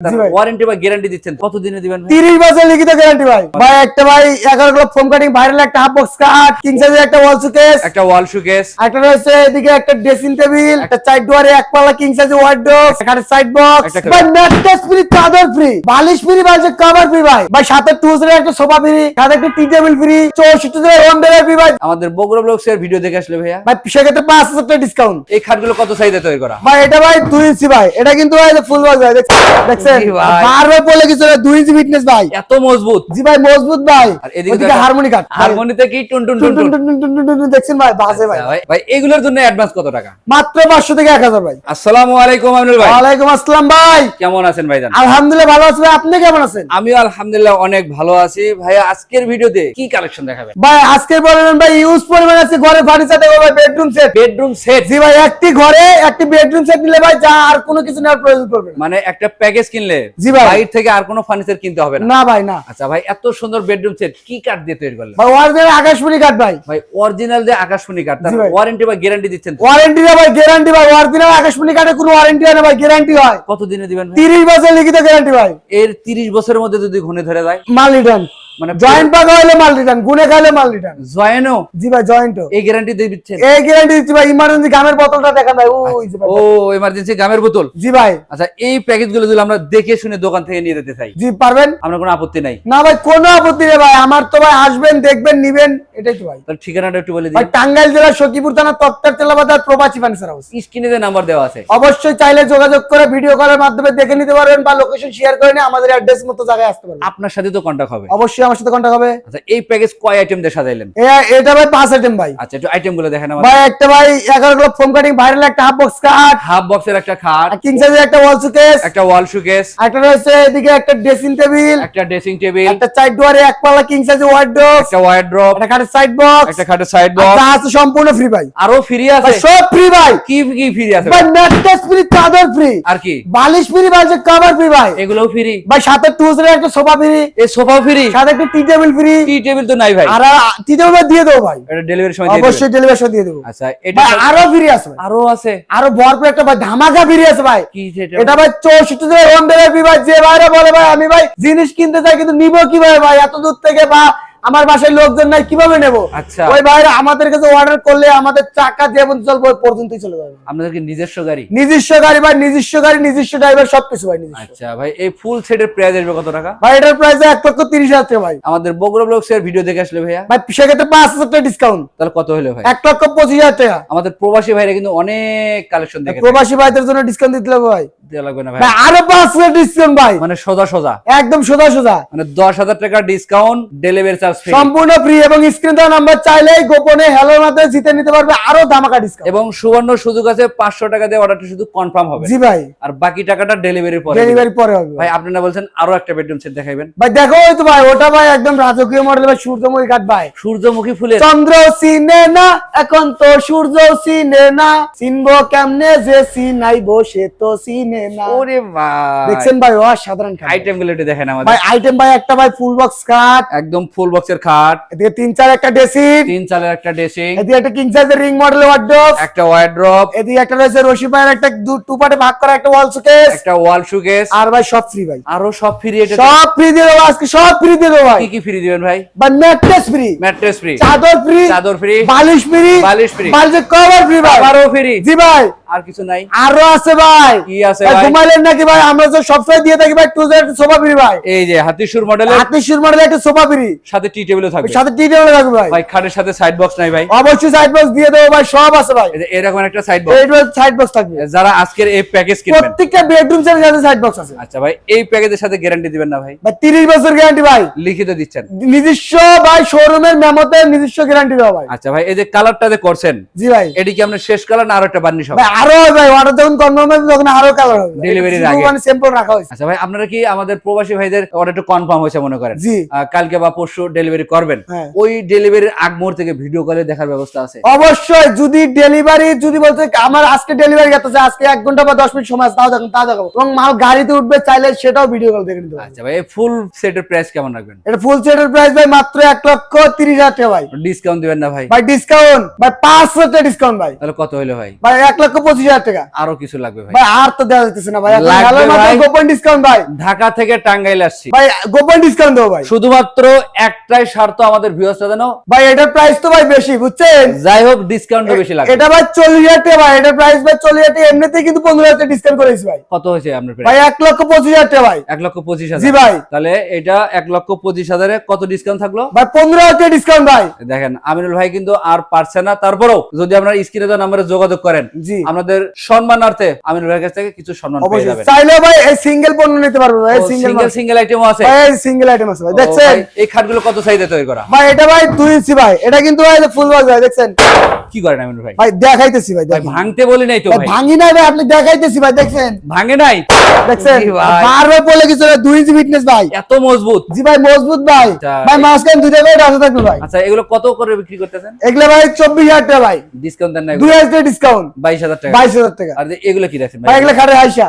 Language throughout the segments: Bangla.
জি ওয়ারেন্টি বা গ্যারান্টি দিচ্ছেন কতদিনে দিবেন ভাই? তিরিশ বছর লিখিত গ্যারান্টি ভাই। ভাই একটা ভাই এগারো কিলো ফোম কাটিং ভাইরাল একটা হাফ বক্স কাট কিং সাইজের একটা ওয়াল সুকেস একটা ওয়াল শোকেস একটা রয়েছে এদিকে একটা ড্রেসিং টেবিল একটা সাইড ডোয়ারে এক পাল্লা কিং সাইজের ওয়ার্ডরোব একটা সাইড বক্স ভাই ম্যাট্রেস ফ্রি চাদর ফ্রি বালিশ ফ্রি ভাই যে কভার ফ্রি ভাই। ভাই সাথে টুজের একটা সোফা ফ্রি সাথে একটা টি টেবিল ফ্রি চৌষট্টি দিনের হোম ডেলিভারি ভাই। আমাদের বগুড়া ব্লগস এর ভিডিও দেখে আসলে ভাইয়া। ভাই হাজার টাকা ডিসকাউন্ট এই খাটগুলো কত সাইজে তৈরি করা? ভাই এটা ভাই দুই ইঞ্চি ভাই। এটা কিন্তু ভাই ফুল বক্স ভাই দেখছেন? বলছেন বলে ইঞ্চি ফিটনেস ভাই এত মজবুত জি ভাই। মজবুত ভাই এদিকে হারমোনিতে কি টুন টুন টুন টুন টুন টুন দেখছেন ভাই। ভাই ভাই এগুলোর জন্য অ্যাডভান্স কত টাকা মাত্র 500 থেকে 1000 ভাই আসসালামু আলাইকুম আমিনুল ভাই। আসসালাম ভাই কেমন আছেন আলহামদুলিল্লাহ ভালো আছি ভাই আপনি কেমন আছেন আলহামদুলিল্লাহ অনেক ভালো আছি ভাই আজকের ভিডিওতে কি কালেকশন দেখাবেন ভাই আজকের বলেন ভাই ইউজ পরিমাণ আছে ঘরে ফার্নিচার ভাই বেডরুম সেট বেডরুম সেট জি ভাই একটি ঘরে একটি বেডরুম সেট নিলে ভাই যা আর কোনো কিছু নেওয়ার প্রয়োজন পড়বে মানে একটা প্যাকেজ কিনলে জি ভাই। বাইরে থেকে আর কোনো ফার্নিচার কিনতে হবে না। না ভাই না। আচ্ছা ভাই এত সুন্দর বেডরুম সেট কি কাঠ দিয়ে তৈরি করলেন? ভাই অরিজিনাল আকাশমণি কাঠ ভাই। ভাই অরিজিনাল যে আকাশমণি কাঠ তার ওয়ারেন্টি বা গ্যারান্টি দিচ্ছেন? ওয়ারেন্টি না ভাই গ্যারান্টি ভাই অরিজিনাল আকাশমণি কাঠে কোনো ওয়ারেন্টি হয় না ভাই গ্যারান্টি হয়। কত দিনে দিবেন ভাই? তিরিশ বছর লিখিত গ্যারান্টি ভাই। এর 30 বছরের মধ্যে যদি ঘনে ধরে যায়? মাল রিটার্ন মানে জয়েন্ট পাকা হলে মাল রিটার্ন গুনে খাইলে মাল রিটার্ন জয়েনও জি ভাই জয়েন্ট এই গ্যারান্টি দিয়ে দিচ্ছেন? এই গ্যারান্টি দিচ্ছি ভাই ইমার্জেন্সি গামের বোতলটা দেখান ভাই ওই যে ভাই। ও এমার্জেন্সি গামের বোতল? জি ভাই। আচ্ছা এই যদি আমরা দেখে শুনে দোকান থেকে নিয়ে যেতে চাই জি পারবেন? আমরা কোনো আপত্তি নাই? না ভাই কোনো আপত্তি নেই ভাই আমার তো ভাই আসবেন দেখবেন নিবেন এটাই তো ভাই। তাহলে ঠিকানাটা একটু বলে ভাই টাঙ্গাইল জেলার সখীপুর থানা তক্তার তেলাবাজার প্রবাসী ফার্নিচার হাউস স্ক্রিনে যে নাম্বার দেওয়া আছে। অবশ্যই চাইলে যোগাযোগ করে ভিডিও কলের মাধ্যমে দেখে নিতে পারবেন বা লোকেশন শেয়ার করে নিয়ে আমাদের অ্যাড্রেস মতো জায়গায় আসতে পারবেন। আপনার সাথে তো কন্টাক্ট হবে। অবশ্যই আমার সাথে কন্টাক্ট হবে? আচ্ছা এই প্যাকেজ কয় আইটেম দিয়ে সাজাইলেন? এটা ভাই পাঁচ আইটেম ভাই। আচ্ছা একটু আইটেমগুলো দেখেন আমার। ভাই একটা ভাই এগারো কিলো ফোম কাটিং ভাইরাল একটা হাফ বক্স কাট হাফ বক্সের একটা খাট কিং সাইজের একটা ওয়াল সুকেস একটা ওয়াল একটা রয়েছে এদিকে একটা ড্রেসিং টেবিল একটা ড্রেসিং টেবিল একটা সাইড ডোয়ারে এক পাল্লা কিং সাইজের ওয়ার্ডরোব একটা ওয়ার্ড্রপ একটা খাটের সাইড বক্স একটা খাটের সাইড বক্স আছে সম্পূর্ণ ফ্রি ভাই। আরও ফ্রি আছে? সব ফ্রি ভাই। কি কি ফ্রি আছে? ভাই ম্যাট্রেস ফ্রি চাদর ফ্রি আর কি? বালিশ ফ্রি ভাই যে কভার ফ্রি ভাই। এগুলোও ফ্রি ভাই সাথে টুজের একটা সোফা ফ্রি এই সোফা ফ্রি সাথে একটা tea table free tea table তো নাই ভাই। আর টি টেবিল দিয়ে দেবো ভাই। এটা ডেলিভারি সময় দিয়ে অবশ্যই ডেলিভারি সময় দিয়ে দেবো। আচ্ছা এটা আরও ফ্রি আছে আরও আছে। আরও ভরপুর একটা ভাই ধামাকা ফ্রি আছে ভাই। কি সেটা এটা ভাই চৌষট্টি দিনের হোম ডেলিভারি ভাই যে ভাইরা বলে ভাই আমি ভাই জিনিস কিনতে চাই কিন্তু নিবো কীভাবে ভাই? এত দূর থেকে বা আমার বাসায় লোকজন নাই কীভাবে নেব? আচ্ছা। ওই ভাইরা আমাদের কাছে অর্ডার করলে আমাদের চাকা যেমন চলবে ওই পর্যন্তই চলে যাবে। আপনাদের কি নিজস্ব গাড়ি? নিজস্ব গাড়ি ভাই নিজস্ব গাড়ি নিজস্ব ড্রাইভার সবকিছু ভাই নিজস্ব। আচ্ছা ভাই এই ফুল সেটের প্রাইস আসবে কত টাকা? ভাই এটার প্রাইস এক লক্ষ তিরিশ হাজার টাকা ভাই। আমাদের বগুড়া ব্লগস এর ভিডিও দেখে আসলে ভাইয়া? ভাই সেক্ষেত্রে পাঁচ হাজার টাকা ডিসকাউন্ট তাহলে কত হলো ভাই? এক লক্ষ পঁচিশ হাজার টাকা। আমাদের প্রবাসী ভাইরা কিন্তু অনেক কালেকশন দেখে প্রবাসী ভাইদের জন্য ডিসকাউন্ট দিতে হবে ভাই। দেওয়া লাগবে না ভাই। ভাই আরও পাঁচ হাজার ডিসকাউন্ট ভাই। মানে সোজা সোজা। একদম সোজা সোজা। মানে দশ হাজার টাকা ডিসকাউন্ট ডেলিভারি চার্জ সম্পূর্ণ ফ্রি এবং স্ক্রিন দেওয়া নাম্বার চাইলেই গোপনে হ্যালোর মাধ্যমে জিতে নিতে পারবে আরও ধামাকা ডিসকাউন্ট এবং সুবর্ণ সুযোগ আছে পাঁচশো টাকা দিয়ে অর্ডারটা শুধু কনফার্ম হবে। জি ভাই। আর বাকি টাকাটা ডেলিভারি পরে ডেলিভারি পরে হবে। ভাই ভাই আপনারা বলছেন আরও একটা বেডরুম সেট দেখাইবেন? ভাই দেখো ওই তো ভাই ওটা ভাই একদম রাজকীয় মডেল ভাই সূর্যমুখী কাঠ ভাই। সূর্যমুখী ফুলের। চন্দ্র সিনে না এখন তো সূর্য সিনে না। চিনবো কেমনে যে সিনাইবো সে তো সিনে না। ওরে ভাই। দেখছেন ভাই ও খাট আইটেমগুলো একটু দেখেন আমাদের। ভাই আইটেম ভাই একটা ভাই ফুল বক্স কাঠ একদম ফুল বক্সের খাট। এদিকে তিন চার একটা ড্রেসিং। তিন চালের একটা ড্রেসিং। এদিকে একটা কিং সাইজের রিং মডেল ওয়ার্ডরোব একটা ওয়ার্ড্রপ এদিকে একটা রয়েছে রশি পায়ের একটা টু পার্টে ভাগ করা একটা ওয়াল সুকেস একটা ওয়াল আর ভাই সব ফ্রি ভাই। আরও সব ফ্রি এটা সব ফ্রি দিয়ে দেবো আজকে সব ফ্রি দিয়ে দেবো ভাই। কি কি ফ্রি দিবেন ভাই? ভাই ম্যাট্রেস ফ্রি ম্যাট্রেস ফ্রি চাদর ফ্রি চাদর ফ্রি বালিশ ফ্রি বালিশ কভার ফ্রি ভাই। আরও ফ্রি জি ভাই। আর কিছু নাই। আরও আছে ভাই। কি আছে ভাই? ঘুমাইলেন নাকি ভাই? আমরা তো সবসময় দিয়ে থাকি ভাই টু একটা সোফা ফ্রি ভাই। এই যে হাতিসুর মডেলের আত্মীয় মডেল একটা সোফা ফ্রি। সাথে টি টেবিলও থাকবে। সাথে টি টেবিল থাকবে ভাই। ভাই খাটের সাথে সাইড বক্স নাই ভাই। অবশ্যই সাইড বক্স দিয়ে দেবো ভাই সব আছে ভাই। এই যে এরকম একটা সাইড বক্স এইট সাইড বক্স থাকবে। যারা আজকের এই প্যাকেজ কিনবেন। প্রত্যেকটা বেডরুম সেটের সাথে সাইড বক্স আছে। আচ্ছা ভাই এই প্যাকেজের সাথে গ্যারান্টি দিবেন না ভাই। ভাই তিরিশ বছর গ্যারান্টি ভাই। লিখিত দিচ্ছেন। নিজস্ব ভাই শোরুমের মেমোতে নিজস্ব গ্যারান্টি দেওয়া ভাই। আচ্ছা ভাই এই যে কালারটা যে করছেন জি ভাই। এটি কি আপনার শেষ কালার না আরও একটা বার্নিশ হবে? ভাই আরও ভাই অর্ডার যখন কনফার্ম হবে তখন আরও কালার হবে। শুধু আগে। মানে স্যাম্পল রাখা হয়েছে। আচ্ছা ভাই আপনারা কি আমাদের প্রবাসী ভাইদের অর্ডারটা কনফার্ম হয়েছে মনে করেন? জি। কালকে বা পরশু ডেলিভারি করবেন। হ্যাঁ। ওই ডেলিভারির আগ মুহূর্তে থেকে ভিডিও কলে দেখার ব্যবস্থা আছে? অবশ্যই যদি ডেলিভারি যদি বলতে আমার আজকে ডেলিভারি গেছে আজকে এক ঘণ্টা বা দশ মিনিট সময় তাও দেখুন তা দেখাবো। এবং মাল গাড়িতে উঠবে চাইলে সেটাও ভিডিও কল দেখে নিতে। আচ্ছা ভাই ফুল সেটের প্রাইস কেমন রাখবেন? এটা ফুল সেটের প্রাইস ভাই মাত্র এক লক্ষ তিরিশ হাজার টাকা ভাই। ডিসকাউন্ট দিবেন না ভাই? ভাই ডিসকাউন্ট ভাই পাঁচ হাজার ডিসকাউন্ট ভাই। তাহলে কত হলো ভাই? ভাই এক লক্ষ পঁচিশ হাজার টাকা। আরও কিছু লাগবে ভাই। আর তো দেওয়া যাচ্ছে না ভাই। গোপন ডিসকাউন্ট ভাই। ঢাকা থেকে টাঙ্গাইল আসছি। ভাই গোপন ডিসকাউন্ট দেবো ভাই। শুধুমাত্র একটাই স্বার্থ আমাদের ভিউয়ার্সরা যেন ভাই এটার প্রাইস তো ভাই বেশি বুঝছেন? যাই হোক ডিসকাউন্ট বেশি লাগবে। এটা ভাই চল্লিশ হাজার টাকা ভাই। এটার প্রাইস ভাই চল্লিশ হাজার টাকা। এমনিতেই কিন্তু পনেরো হাজার ডিসকাউন্ট করেছি ভাই। কত হয়েছে আপনার ভাই এক লক্ষ পঁচিশ হাজার টাকা ভাই। এক লক্ষ পঁচিশ জি ভাই। তাহলে এটা এক লক্ষ পঁচিশ হাজারে কত ডিসকাউন্ট থাকল? ভাই পনেরো হাজার টাকা ডিসকাউন্ট ভাই। দেখেন আমিনুল ভাই কিন্তু আর পারছে না। তারপরেও যদি আপনার স্ক্রিনে নাম্বারে যোগাযোগ করেন জি। আপনাদের সম্মানার্থে আমিনুল ভাইয়ের কাছ থেকে কিছু সম্মান পেয়ে যাবেন। চাইলে ভাই এই সিঙ্গেল পণ্য নিতে পারবে ভাই সিঙ্গেল সিঙ্গেল সিঙ্গেল আইটেমও আছে? ভাই সিঙ্গেল আইটেম আছে ভাই দেখছেন? এই খাটগুলো কত সাইজে তৈরি করা? ভাই এটা ভাই দুই ইঞ্চি ভাই এটা কিন্তু ভাই ফুল বক্স ভাই দেখছেন? কি করেন আমিনুল ভাই? ভাই দেখাইতেছি ভাই ভাই ভাঙতে বলি নাই তো ভাই ভাই। ভাঙি নাই ভাই আপনি দেখাইতেছি ভাই দেখছেন? ভাঙে নাই? দেখছেন? ভাই। বারবার বলে কিছু না, দুই ইঞ্চি ফিটনেস ভাই। এত মজবুত। জি ভাই মজবুত ভাই। আচ্ছা। ভাই মাঝখানে দুইটা করে রাখা থাকবে ভাই। আচ্ছা এগুলো কত করে বিক্রি করতেছেন? এগুলো ভাই চব্বিশ হাজার টাকা ভাই। ডিসকাউন্ট দেন না দুই হাজার টাকা ডিসকাউন্ট বাইশ হাজার টাকা। বাইশ হাজার টাকা। আর এগুলো কি রাখেন এগুলো খাটে হাইসা।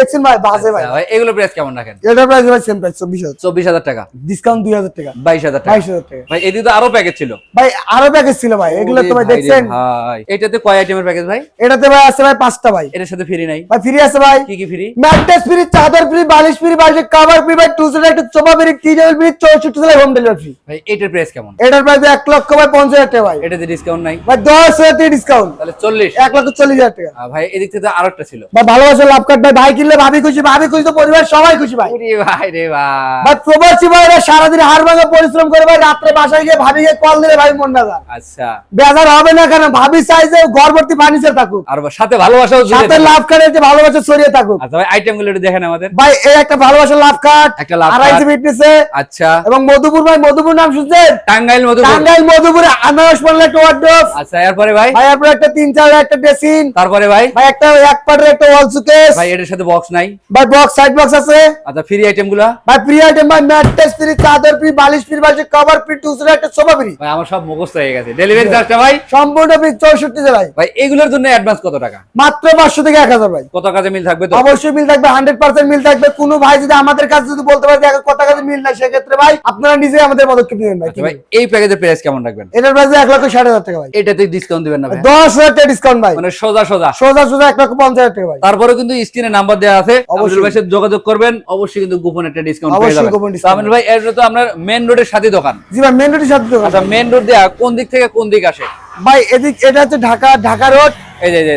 দেখছেন ভাই বাজে ভাই। আচ্ছা, এগুলো প্রাইস কেমন রাখেন? এটার প্রাইস ভাই সেম প্রাইস চব্বিশ হাজার। চব্বিশ হাজার টাকা। ডিসকাউন্ট দুই হাজার টাকা। বাইশ হাজার টাকা। বাইশ হাজার টাকা। ভাই এদিকে তো আরও প্যাকেজ ছিল। ভাই আরও প্যাকেজ ছিল ভাই এগুলো তো ভাই দেখছেন। ভাই। এটাতে কয় আইটেমের প্যাকেজ ভাই? এটাতে ভাই আছে ভাই পাঁচটা ভাই। এটার সাথে ফ্রি নাই? ভাই ফ্রি আছে ভাই। কি কি ফ্রি ম্যাট্রেস ফ্রি চাদর ফ্রি বালিশ ফ্রি বালিশ কভার ফ্রি ভাই একটা চোপা free tea table free home delivery free ভাই এটার প্রাইস কেমন? এটার প্রাইস এক লক্ষ ভাই পঞ্চাশ হাজার টাকা ভাই। এটাতে ডিসকাউন্ট নাই? ভাই দশ হাজার টাকা ডিসকাউন্ট তাহলে চল্লিশ। এক লক্ষ চল্লিশ হাজার টাকা। ভাই এদিক থেকে তো আরও একটা ছিল। ভাই ভালোবাসা লাভ কাট ভাই ভাই কিনলে ভাবি খুশি ভাবি খুশি তো পরিবার সবাই খুশি ভাই। ভাই রে ভাই। ভাই প্রবাসী ভাইরা সারাদিন হার ভাঙা পরিশ্রম করে ভাই রাত্রে বাসায় গিয়ে ভাবি গিয়ে কল দিলে ভাই মন বেজার। আচ্ছা। বেজার হবে না কেন? ভাবি চাইছে ঘর ভর্তি ফার্নিচার থাকুক। আর সাথে ভালোবাসাও সাথে লাভ কার্ডের যে ভালোবাসা ছড়িয়ে থাকুক। আচ্ছা ভাই আইটেমগুলো দেখেন আমাদের। ভাই এই একটা ভালোবাসা লাভ কার্ড একটা লাভ আড়াইশো কার্ড। ফিটনেসে আচ্ছা। এবং মধুপুর ভাই মধুপুর নাম শুনছেন? টাঙ্গাইল মধু টাঙ্গাইল মধুপুরে আনারস পাল্লা একটা ওয়ার্ড্রোব আচ্ছা এরপরে ভাই? ভাই আপনার একটা তিন চার একটা ড্রেসিং তারপরে ভাই? ভাই একটা এক পাটের একটা ওয়াল সুকেস ভাই এটার সাথে বক্স নাই? ভাই বক্স সাইড বক্স আছে? আচ্ছা ফ্রি আইটেমগুলা? ভাই প্রি আইটেম ভাই ম্যাট্রেস ফ্রি চাদর ফ্রি বালিশ ফ্রি বালিশ কভার ফ্রি টুসরা একটা সোফা ফ্রি ভাই আমার সব মুখস্থ হয়ে গেছে। ডেলিভারি চার্জটা ভাই? সম্পূর্ণ ফ্রি চৌষট্টি জেলায় ভাই। এগুলোর জন্য অ্যাডভান্স কত টাকা? মাত্র পাঁচশো থেকে এক হাজার ভাই। কত কাজে মিল থাকবে তো অবশ্যই মিল থাকবে হান্ড্রেড পার্সেন্ট মিল থাকবে। কোনো ভাই যদি আমাদের কাছে যদি বলতে পারে যে কত কাছে মিল না সেক্ষেত্রে ভাই আপনারা নিজে আমাদের পদক্ষেপ নেবেন ভাই। আচ্ছা ভাই এই প্যাকেজের প্রাইস কেমন রাখবেন? এটার প্রাইস এক লক্ষ ষাট হাজার টাকা ভাই। এটাতে ডিসকাউন্ট দিবেন না ভাই? দশ হাজার টাকা ডিসকাউন্ট ভাই। মানে সোজা সোজা। সোজা সোজা এক লক্ষ পঞ্চাশ হাজার টাকা ভাই। তারপরে কিন্তু স্ক্রিনে নাম্বার দেওয়া আছে। অবশ্যই। আব্দুল ভাইয়ের সাথে যোগাযোগ করবেন। অবশ্যই কিন্তু গোপন একটা ডিসকাউন্ট পেয়ে অবশ্যই যাবেন। discount ভাই এর তো আপনার মেইন রোডের সাথে দোকান। জি ভাই মেইন রোডের সাথে দোকান। আচ্ছা মেইন রোড দেয়া কোন দিক থেকে কোন দিক আসে? ভাই এদিক এটা হচ্ছে ঢাকা ঢাকা রোড। এই যে।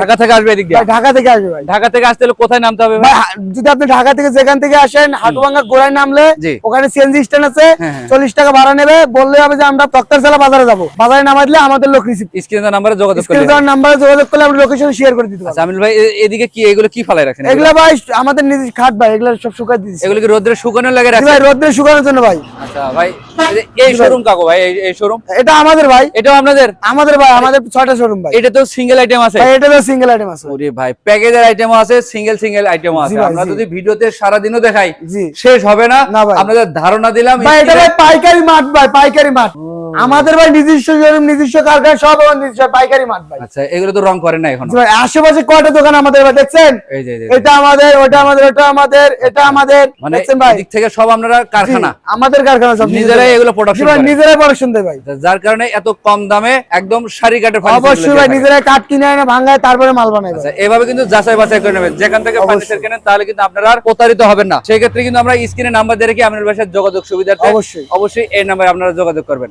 ঢাকা থেকে আসবে এদিক দিয়ে? ঢাকা থেকে আসবে ভাই। ঢাকা থেকে আসতে হলে কোথায় নামতে হবে ভাই? যদি আপনি ঢাকা থেকে যেখান থেকে আসেন হাটুভাঙ্গা গোড়ায় নামলে ওখানে সিএনজি স্ট্যান্ড আছে হ্যাঁ, হ্যাঁ। চল্লিশ টাকা ভাড়া নেবে বললে হবে যে আমরা তক্তারশালা বাজারে যাব। বাজারে নামাই দিলে আমাদের লোক রিসিভ স্ক্রিনে নাম্বারে যোগাযোগ করলে। স্ক্রিন নাম্বারে যোগাযোগ করলে আমরা লোকেশন শেয়ার করে দিতে পারব। আচ্ছা ভাই এদিকে কি এগুলো কি ফালাই রাখেন এগুলা ভাই আমাদের নিজের খাট ভাই এগুলা সব শুকাই দিচ্ছি এগুলো কি রোদ্রে শুকানোর লাগে রাখেন ভাই রোদ্রে শুকানোর জন্য ভাই। আচ্ছা ভাই এই শোরুম কাকো ভাই এই- শোরুম এটা আমাদের ভাই। এটাও আপনাদের? আমাদের ভাই আমাদের ছয়টা শোরুম ভাই। এটা তো সিঙ্গেল আইটেম আছে। এটা তো সিঙ্গেল আইটেম আছে। ওরে ভাই প্যাকেজের আইটেমও আছে সিঙ্গেল সিঙ্গেল আইটেমও আছে। আমরা যদি ভিডিওতে সারা দিনও দেখাই শেষ হবে না। আপনাদের ধারণা দিলাম ভাই এটা ভাই পাইকারি মাঠ ভাই পাইকারি মাঠ। আমাদের ভাই নিজস্ব শোরুম নিজস্ব কারখানা সব আমার নিজস্ব পাইকারি মাঠ ভাই। আচ্ছা এগুলো তো রং করে না এখনও। ভাই আশেপাশে কয়টা দোকান আমাদের ভাই দেখছেন? এই যে এটা আমাদের ওটা আমাদের ওটা আমাদের এটা আমাদের মানে দেখছেন ভাই? দিক থেকে সব আপনারা কারখানা? আমাদের কারখানা সব নিজেরাই এগুলো প্রোডাকশন ভাই নিজেরাই প্রোডাকশন দেয় ভাই। যার কারণে এত কম দামে একদম সারি ফার্নিচার অবশ্যই ভাই নিজেরাই কাঠ কিনে এনে ভাঙায় তারপরে মাল বানায় আচ্ছা এভাবে কিন্তু যাচাই বাছাই করে নেবেন। যেখান থেকে ফার্নিচার কেনেন তাহলে কিন্তু আপনারা আর প্রতারিত হবেন না। সেই ক্ষেত্রে কিন্তু আমরা স্ক্রিনে নাম্বার দিয়ে রেখে আপনার বাসার যোগাযোগ সুবিধার্থে অবশ্যই। অবশ্যই এই নাম্বারে আপনারা যোগাযোগ করবেন।